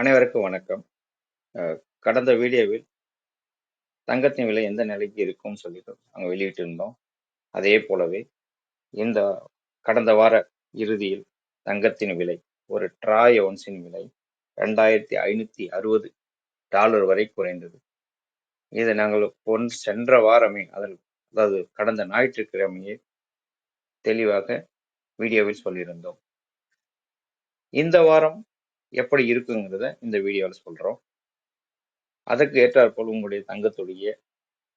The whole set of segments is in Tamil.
அனைவருக்கும் வணக்கம். கடந்த வீடியோவில் தங்கத்தின் விலை எந்த நிலைக்கு இருக்கும்னு சொல்லிட்டு நாங்கள் வெளியிட்டிருந்தோம். அதே போலவே இந்த கடந்த வார இறுதியில் தங்கத்தின் விலை ஒரு ட்ராய் ஒன்ஸின் விலை ரெண்டாயிரத்தி ஐநூற்றி அறுபது டாலர் வரை குறைந்தது. இதை நாங்கள் பொன் சென்ற வாரமே அதில் அதாவது கடந்த ஞாயிற்றுக்கிழமையே தெளிவாக வீடியோவில் சொல்லியிருந்தோம். இந்த வாரம் எப்படி இருக்குங்கிறத இந்த வீடியோவில் சொல்கிறோம் அதற்கு ஏற்றாற்போல் உங்களுடைய தங்கத்துடைய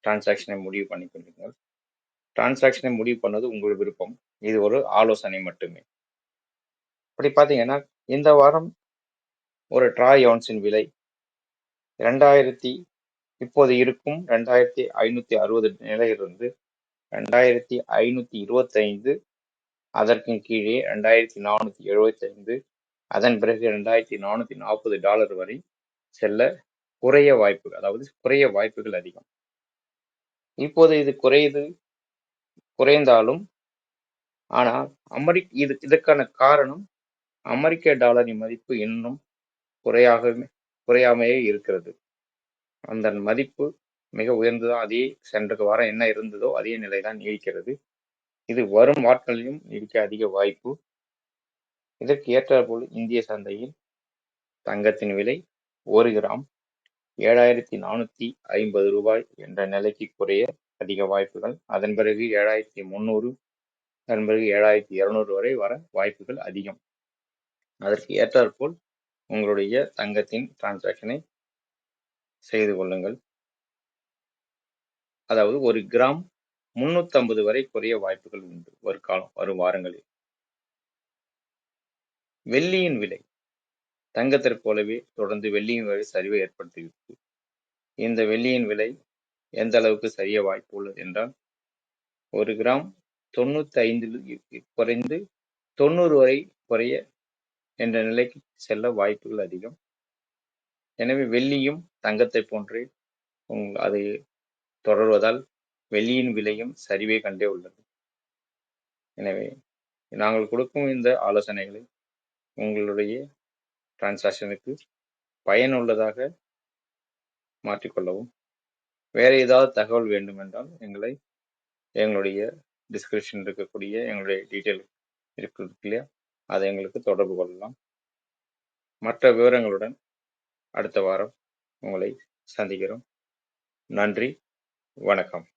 டிரான்சாக்ஷனை முடிவு பண்ணி கொள்ளுங்கள். டிரான்சாக்ஷனை முடிவு பண்ணது உங்கள் விருப்பம். இது ஒரு ஆலோசனை மட்டுமே. அப்படி பார்த்தீங்கன்னா இந்த வாரம் ஒரு ட்ராய் யோன்ஸின் விலை ரெண்டாயிரத்தி இப்போது இருக்கும் ரெண்டாயிரத்தி ஐநூற்றி அறுபது நிலையிலிருந்து ரெண்டாயிரத்தி ஐநூற்றி இருபத்தைந்து அதற்கு கீழே ரெண்டாயிரத்தி நானூற்றி எழுபத்தைந்து அதன் பிறகு ரெண்டாயிரத்தி நானூற்றி நாற்பது டாலர் வரை செல்ல குறைய வாய்ப்புகள் அதாவது குறைய வாய்ப்புகள் அதிகம். இப்போது இது குறையுது குறைந்தாலும் ஆனால் அமெரிக் இது இதற்கான காரணம் அமெரிக்க டாலரின் மதிப்பு இன்னும் குறையாக குறையாமையே இருக்கிறது. அந்த மதிப்பு மிக உயர்ந்துதான் அதே சென்ற வாரம் என்ன இருந்ததோ அதே நிலை தான் நீடிக்கிறது இது வரும் நாட்களிலும் நீடிக்க அதிக வாய்ப்பு இதற்கு ஏற்றாற்போல் இந்திய சந்தையில் தங்கத்தின் விலை ஒரு கிராம் ஏழாயிரத்தி நானூத்தி ஐம்பது ரூபாய் என்ற நிலைக்கு குறைய அதிக வாய்ப்புகள். அதன் பிறகு ஏழாயிரத்தி முந்நூறு அதன் பிறகு ஏழாயிரத்தி இருநூறு வரை வர வாய்ப்புகள் அதிகம். அதற்கு ஏற்றாற்போல் உங்களுடைய தங்கத்தின் டிரான்சாக்ஷனை செய்து கொள்ளுங்கள். அதாவது ஒரு கிராம் முன்னூத்தி வரை குறைய வாய்ப்புகள் உண்டு. ஒரு காலம் வரும் வாரங்களில். வெள்ளியின் விலை. தங்கத்திற்கு போலவே தொடர்ந்து வெள்ளியின் விலை சரிவை ஏற்படுத்தியிருக்கு. இந்த வெள்ளியின் விலை எந்த அளவுக்கு சரிய வாய்ப்பு உள்ளது என்றால் ஒரு கிராம் தொண்ணூத்தி ஐந்தில் குறைந்து தொண்ணூறு வரை குறைய என்ற நிலைக்கு செல்ல வாய்ப்புகள் அதிகம். எனவே வெள்ளியும் தங்கத்தை போன்றே அது தொடர்வதால் வெள்ளியின் விலையும் சரிவே கண்டே உள்ளது. எனவே நாங்கள் கொடுக்கும் இந்த ஆலோசனைகளை உங்களுடைய டிரான்சாக்ஷனுக்கு பயனுள்ளதாக மாற்றிக்கொள்ளவும். வேறு ஏதாவது தகவல் வேண்டுமென்றால் எங்களை எங்களுடைய டிஸ்கிரிப்ஷன் இருக்கக்கூடிய எங்களுடைய டீட்டெயில் இருக்கிறது இல்லையா? அதை எங்களுக்கு தொடர்பு கொள்ளலாம். மற்ற விவரங்களுடன் அடுத்த வாரம் உங்களை சந்திக்கிறோம். நன்றி வணக்கம்.